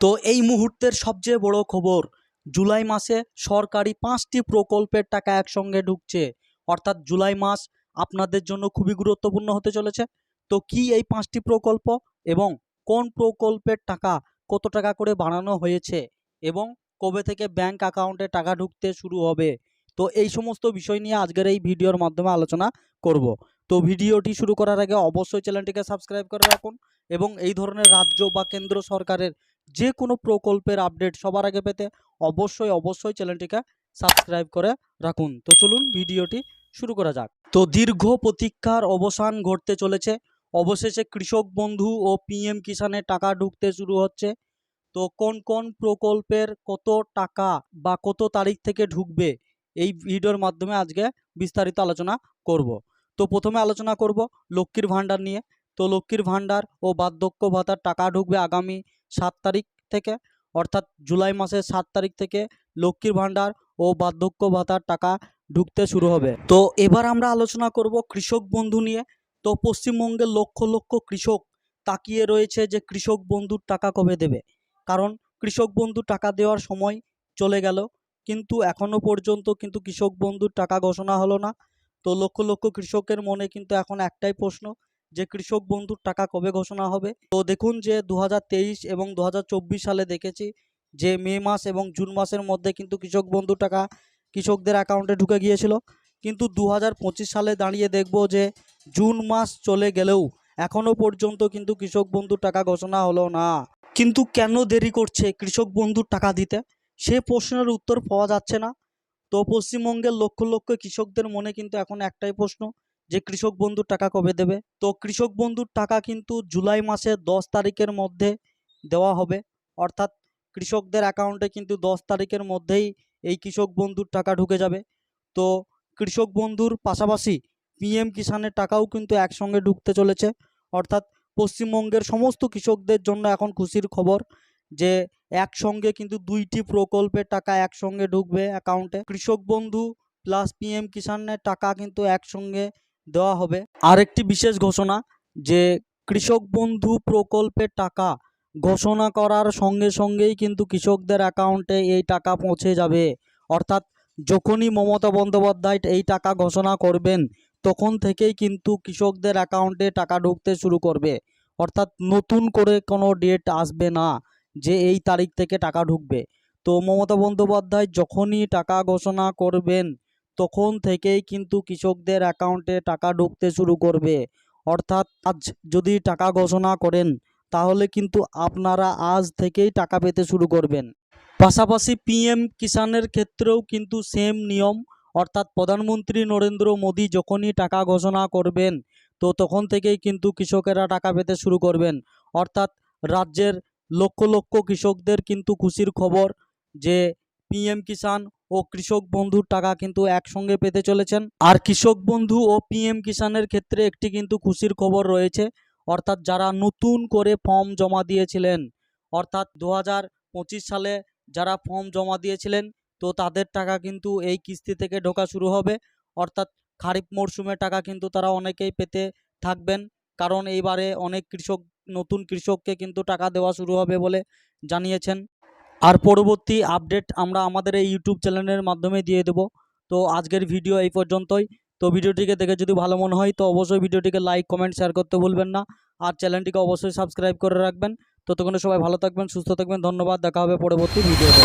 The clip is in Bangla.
তো এই মুহূর্তের সবচেয়ে বড় খবর, জুলাই মাসে সরকারি পাঁচটি প্রকল্পের টাকা একসঙ্গে ঢুকছে। অর্থাৎ জুলাই মাস আপনাদের জন্য খুবই গুরুত্বপূর্ণ হতে চলেছে। তো কি এই পাঁচটি প্রকল্প এবং কোন প্রকল্পের টাকা কত টাকা করে বাড়ানো হয়েছে এবং কবে থেকে ব্যাংক অ্যাকাউন্টে টাকা ঢুকতে শুরু হবে? তো এই সমস্ত বিষয় নিয়ে আজকের এই ভিডিওর মাধ্যমে আলোচনা করব। তো ভিডিওটি শুরু করার আগে অবশ্যই চ্যানেলটিকে সাবস্ক্রাইব করে রাখুন। এবং এই ধরনের রাজ্য বা কেন্দ্র সরকারের যে কোনো প্রকল্পের আপডেট সবার আগে পেতে অবশ্যই অবশ্যই চ্যানেলটিকে সাবস্ক্রাইব করে রাখুন। তো চলুন ভিডিওটি শুরু করা যাক। তো দীর্ঘ প্রতীক্ষার অবসান ঘটতে চলেছে। অবশেষে কৃষক বন্ধু ও পিএম কিষানের টাকা ঢুকতে শুরু হচ্ছে। তো কোন কোন প্রকল্পের কত টাকা বা কত তারিখ থেকে ঢুকবে এই ভিডিওর মাধ্যমে আজকে বিস্তারিত আলোচনা করব। তো প্রথমে আলোচনা করব লক্ষ্মীর ভাণ্ডার নিয়ে। তো লক্ষ্মীর ভাণ্ডার ও বার্ধক্য ভাতার টাকা ঢুকবে আগামী সাত তারিখ থেকে, অর্থাৎ জুলাই মাসের সাত তারিখ থেকে লক্ষ্মীর ভাণ্ডার ও বার্ধক্য ভাতার টাকা ঢুকতে শুরু হবে। তো এবার আমরা আলোচনা করব কৃষক বন্ধু নিয়ে। তো পশ্চিমবঙ্গের লক্ষ লক্ষ কৃষক তাকিয়ে রয়েছে যে কৃষক বন্ধুর টাকা কবে দেবে। কারণ কৃষক বন্ধু টাকা দেওয়ার সময় চলে গেল, কিন্তু এখনও পর্যন্ত কিন্তু কৃষক বন্ধুর টাকা ঘোষণা হলো না। তো লক্ষ লক্ষ কৃষকের মনে কিন্তু এখন একটাই প্রশ্ন যে কৃষক বন্ধুর টাকা কবে ঘোষণা হবে? তো দেখুন যে দু হাজার তেইশ এবং দু হাজার চব্বিশ সালে দেখেছি যে মে মাস এবং জুন মাসের মধ্যে কিন্তু কৃষক বন্ধুর টাকা কৃষকদের অ্যাকাউন্টে ঢুকে গিয়েছিল। কিন্তু দু হাজার পঁচিশ সালে দাঁড়িয়ে দেখব যে জুন মাস চলে গেলেও এখনও পর্যন্ত কিন্তু কৃষক বন্ধুর টাকা ঘোষণা হলো না। কিন্তু কেন দেরি করছে কৃষক বন্ধুর টাকা দিতে? সে প্রশ্নের উত্তর পাওয়া যাচ্ছে না। তো পশ্চিমবঙ্গের লক্ষ লক্ষ কৃষকদের মনে কিন্তু এখন একটাই প্রশ্ন যে কৃষক বন্ধুর টাকা কবে দেবে? তো কৃষক বন্ধুর টাকা কিন্তু জুলাই মাসের দশ তারিখের মধ্যে দেওয়া হবে। অর্থাৎ কৃষকদের অ্যাকাউন্টে কিন্তু দশ তারিখের মধ্যেই এই কৃষক বন্ধুর টাকা ঢুকে যাবে। তো কৃষক বন্ধুর পাশাপাশি পিএম কিষানের টাকাও কিন্তু একসঙ্গে ঢুকতে চলেছে। অর্থাৎ পশ্চিমবঙ্গের সমস্ত কৃষকদের জন্য এখন খুশির খবর যে একসঙ্গে কিন্তু দুইটি প্রকল্পের টাকা একসঙ্গে ঢুকবে অ্যাকাউন্টে কৃষক বন্ধু প্লাস পিএম কিষানের টাকা কিন্তু একসঙ্গে দেওয়া হবে। আরেকটি বিশেষ ঘোষণা যে কৃষক বন্ধু প্রকল্পের টাকা ঘোষণা করার সঙ্গে সঙ্গেই কিন্তু কৃষকদের অ্যাকাউন্টে এই টাকা পৌঁছে যাবে। অর্থাৎ যখনই মমতা বন্দ্যোপাধ্যায় এই টাকা ঘোষণা করবেন, তখন থেকেই কিন্তু কৃষকদের অ্যাকাউন্টে টাকা ঢুকতে শুরু করবে। অর্থাৎ নতুন করে কোনো ডেট আসবে না যে এই তারিখ থেকে টাকা ঢুকবে। তো মমতা বন্দ্যোপাধ্যায় যখনই টাকা ঘোষণা করবেন তখন থেকেই কিন্তু কৃষকদের অ্যাকাউন্টে টাকা ঢুকতে শুরু করবে। অর্থাৎ আজ যদি টাকা ঘোষণা করেন, তাহলে কিন্তু আপনারা আজ থেকেই টাকা পেতে শুরু করবেন। পাশাপাশি পিএম কিষানের ক্ষেত্রেও কিন্তু সেম নিয়ম, অর্থাৎ প্রধানমন্ত্রী নরেন্দ্র মোদী যখনই টাকা ঘোষণা করবেন, তো তখন থেকেই কিন্তু কৃষকেরা টাকা পেতে শুরু করবেন। অর্থাৎ রাজ্যের লক্ষ লক্ষ কৃষকদের কিন্তু খুশির খবর যে পিএম কিষান ও কৃষক বন্ধুর টাকা কিন্তু একসঙ্গে পেতে চলেছেন। আর কৃষক বন্ধু ও পিএম কিষানের ক্ষেত্রে একটি কিন্তু খুশির খবর রয়েছে, অর্থাৎ যারা নতুন করে ফর্ম জমা দিয়েছিলেন, অর্থাৎ দু হাজার পঁচিশ সালে যারা ফর্ম জমা দিয়েছিলেন, তো তাদের টাকা কিন্তু এই কিস্তি থেকে ঢোকা শুরু হবে। অর্থাৎ খারিফ মরশুমে টাকা কিন্তু তারা অনেকেই পেতে থাকবেন, কারণ এইবারে অনেক কৃষক, নতুন কৃষককে কিন্তু টাকা দেওয়া শুরু হবে বলে জানিয়েছেন। আর পরবর্তী আপডেট আমরা আমাদের এই ইউটিউব চ্যানেলের মাধ্যমে দিয়ে দেব। তো আজকের ভিডিও এই পর্যন্তই। তো ভিডিওটিকে দেখে যদি ভালো মনে হয়, তো অবশ্যই ভিডিওটিকে লাইক কমেন্ট শেয়ার করতে ভুলবেন না। আর চ্যানেলটিকে অবশ্যই সাবস্ক্রাইব করে রাখবেন। ততক্ষণে সবাই ভালো থাকবেন, সুস্থ থাকবেন। ধন্যবাদ। দেখা হবে পরবর্তী ভিডিওতে